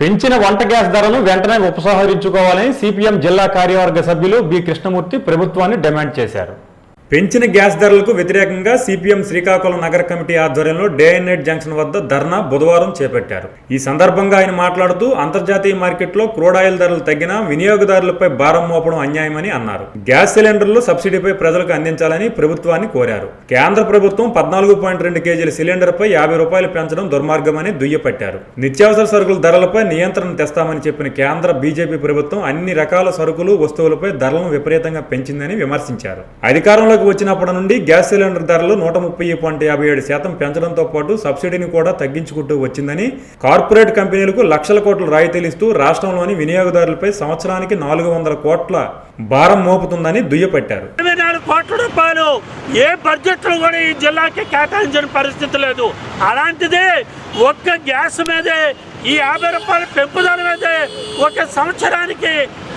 పెంచిన వంట గ్యాస్ ధరను వెంటనే ఉపసంహరించుకోవాలని సిపిఎం జిల్లా కార్యవర్గ సభ్యులు బి కృష్ణమూర్తి ప్రభుత్వాన్ని డిమాండ్ చేశారు. పెంచిన గ్యాస్ ధరలకు వ్యతిరేకంగా సిపిఎం శ్రీకాకుళం నగర కమిటీ ఆధ్వర్యంలో డే అండ్ నైట్ జంక్షన్ వద్ద ధర్నా బుధవారం చేపట్టారు. ఈ సందర్భంగా ఆయన మాట్లాడుతూ అంతర్జాతీయ మార్కెట్లో క్రూడ్ ఆయిల్ ధరలు తగ్గినా వినియోగదారులపై భారం మోపడం అన్యాయమని అన్నారు. గ్యాస్ సిలిండర్లు సబ్సిడీపై ప్రజలకు అందించాలని ప్రభుత్వాన్ని కోరారు. కేంద్ర ప్రభుత్వం పద్నాలుగు పాయింట్ రెండు కేజీల సిలిండర్పై యాభై రూపాయలు పెంచడం దుర్మార్గమని దుయ్యపట్టారు. నిత్యావసర సరుకుల ధరలపై నియంత్రణ తెస్తామని చెప్పిన కేంద్ర బీజేపీ ప్రభుత్వం అన్ని రకాల సరుకులు వస్తువులపై ధరలను విపరీతంగా పెంచిందని విమర్శించారు. అధికారంలో అధికారంలోకి వచ్చినప్పటి నుండి గ్యాస్ సిలిండర్ ధరలు నూట ముప్పై పాయింట్ యాభై ఏడు శాతం పెంచడంతో పాటు సబ్సిడీని కూడా తగ్గించుకుంటూ వచ్చిందని కార్పొరేట్ కంపెనీలకు లక్షల కోట్ల రాయితీలు ఇస్తూ రాష్ట్రంలోని వినియోగదారులపై సంవత్సరానికి నాలుగు వందల కోట్ల భారం మోపుతుందని దుయ్యపట్టారు. ఇరవై నాలుగు కోట్ల రూపాయలు ఏ బడ్జెట్లో కూడా ఈ జిల్లాకి కేటాయించిన పరిస్థితి లేదు. అలాంటిదే ఒక్క గ్యాస్ మీదే ఈ యాభై రూపాయల పెంపుదల మీదే ఒక సంవత్సరానికి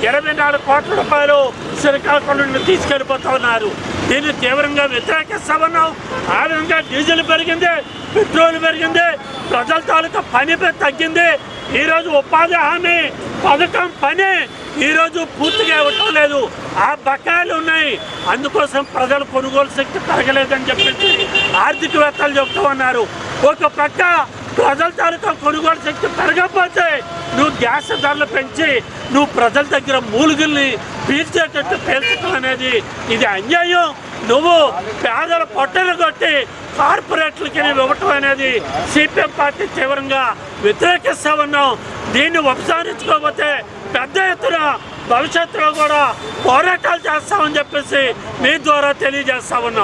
ఇరవై నాలుగు కోట్ల రూపాయలు శ్రీకాకుళం నుండి తీసుకెళ్ళిపోతా ఉన్నారు. దీన్ని తీవ్రంగా వ్యతిరేకిస్తామన్నాం. ఆ విధంగా డీజిల్ పెరిగింది పెట్రోల్ పెరిగింది ప్రజల తాలూకా పని తగ్గింది. ఈరోజు ఉపాధి హామీ పథకం పని ఈరోజు పూర్తిగా ఇవ్వటం లేదు. ఆ బకాయిలు ఉన్నాయి. అందుకోసం ప్రజలు కొనుగోలు శక్తి పెరగలేదని చెప్పేసి ఆర్థికవేత్తలు చెప్తూ ఉన్నారు. ఒక పక్క ప్రజల తాలూకా కొనుగోలు శక్తి పెరగకపోతే నువ్వు గ్యాస్ ధరలు పెంచి నువ్వు ప్రజల దగ్గర మూలుగుల్ని పీల్చేటట్టు పేల్చడం అనేది ఇది అన్యాయం. నువ్వు పేదల పొట్టలు కొట్టి కార్పొరేట్లకి ఇవ్వటం అనేది సిపిఎం పార్టీ తీవ్రంగా వ్యతిరేకిస్తా ఉన్నాం. దీన్ని ఉపసారించుకోకపోతే పెద్ద ఎత్తున భవిష్యత్తులో కూడా పోరాటాలు చేస్తామని చెప్పేసి మీ ద్వారా తెలియజేస్తా ఉన్నాం.